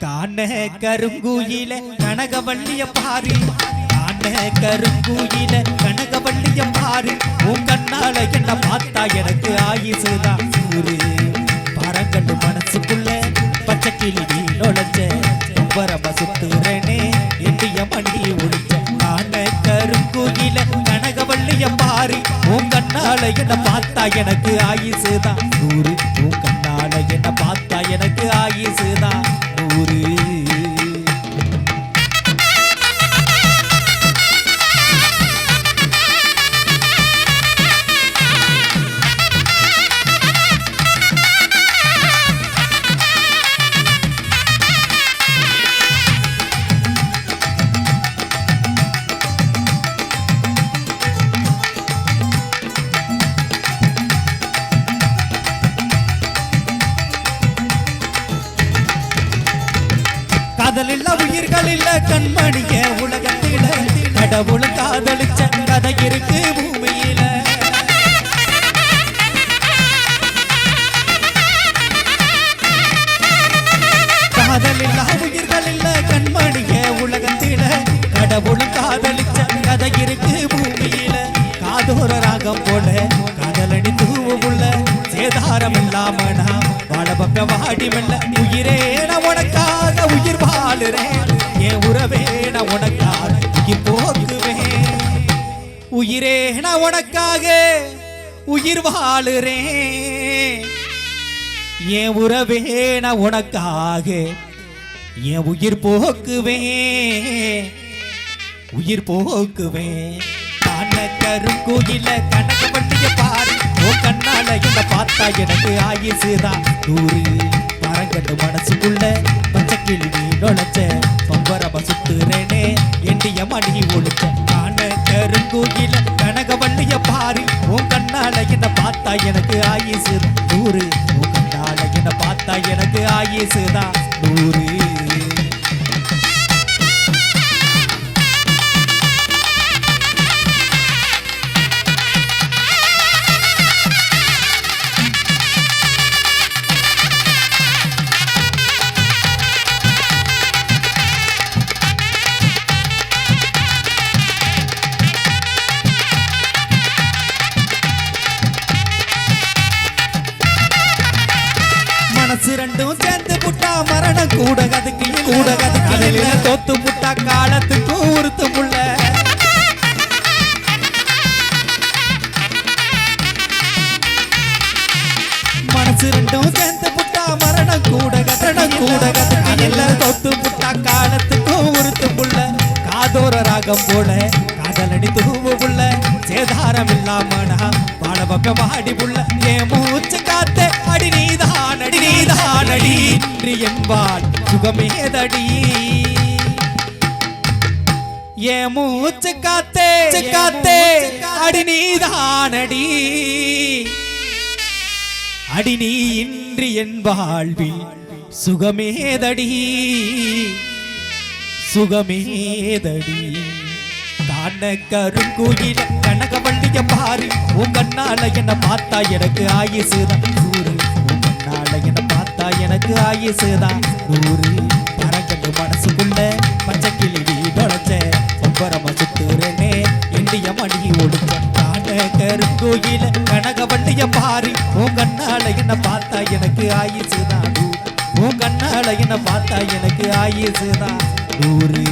காண கருங்குயில கனகவள்ளிய பாரு. காண கருங்குயில கனகவள்ளிய பாரு. உன் கண்ணால என்ன பார்த்தா எனக்கு ஆயுசுதான் ஊரு பரங்கண்டு மனசுக்குள்ள பச்சை கிளி நீ நுழைஞ்ச வரம சுத்துறனே பண்ணி மணி ஒழிச்ச காண கருங்குயில கனகவள்ளிய பாரு. உன் கண்ணால என்ன பார்த்தா எனக்கு ஆயுசுதான் நூறு உன் கண்ணால என்ன பார்த்தா எனக்கு ஆயுசுதான் காதல் உயிர்கள் இல்ல கண்மணிய உலகத்தில. கடவுள் காதலிச்ச கதை இருக்கு பூமியில. காதல் உயிர்கள் இல்ல கண்மணிய உலகத்தில. கடவுள் காதலிச்ச கதை இருக்கு பூமியில. காதோர ராகம் போல காதலடி தூவுள்ள சேதாரம் இல்லாம நான் வாழ பக்க வாடி மெல்ல உயிரே என் உறவே நான் உனக்காக உயிர் போக்குவேன். உயிரே நான் உனக்காக உயிர் வாழுறேன். என் உறவே நான் உனக்காக என் உயிர் போக்குவேன். உயிர் போக்குவேன். காண கருங்குயில கணக்கு பண்ணிய பாரு. ஓ கண்ணால என்ன பார்த்தா எனக்கு ஆயுசுதான் நூறு மரங்கட்டு மனசுக்குள்ள பச்சை கிளி நீ நுழைச்ச எண்டிய மணி ஒழிச்ச காண கருங்குயில கனகவள்ளிய பாரு. உன் கண்ணால என்ன பார்த்தா எனக்கு ஆயுசு நூறு உன் கண்ணால என்ன பார்த்தா எனக்கு ஆயுசுதான். நூறு. மனசு ரெண்டும் சேர்ந்து புட்டா மரணம். கூட கதுக்கு கூட கதுக்கு தோத்து புட்டா காலத்துக்கு உறுத்து புள்ள மனசு ரெண்டும் சேர்ந்து புட்டா மரணம். கூட கதடம் கூட கதுக்கு தோத்து புட்டா காலத்துக்கு உறுத்து புள்ள காதோர ராகம் போல காதலடி தூவு புள்ள சேதாரம் இல்லாம நான் வாழ பக்கம் வாடி புள்ள என் மூச்சு காத்தே அடி நீதான் அடி. அடி இன்று என்பாள் சுகமேதடி. என் மூச்சு காத்தே காத்தே அடி நீதானடி. அடி நீ இன்று என் வாழ்வில் சுகமேதடி. சுகமேதடி. காண கருங்குயில கனகவள்ளிய பாரு உன் கண்ணால என்ன பார்த்தா எனக்கு ஆயுசுதான் எனக்கு ஆயுசுதான். நூறு பறக்கட்டு மனசுக்குள்ள பச்சை கிளி தொலைச்ச ஒவ்வொரம சுத்துறனே இந்திய மணி ஒடுக்க கருங்கோயில கனக வண்டிய பாரு. உன் கண்ணால என்ன பார்த்தா எனக்கு ஆயுசுதான். உன் கண்ணால என்ன பார்த்தா எனக்கு ஆயுசுதான். நூறு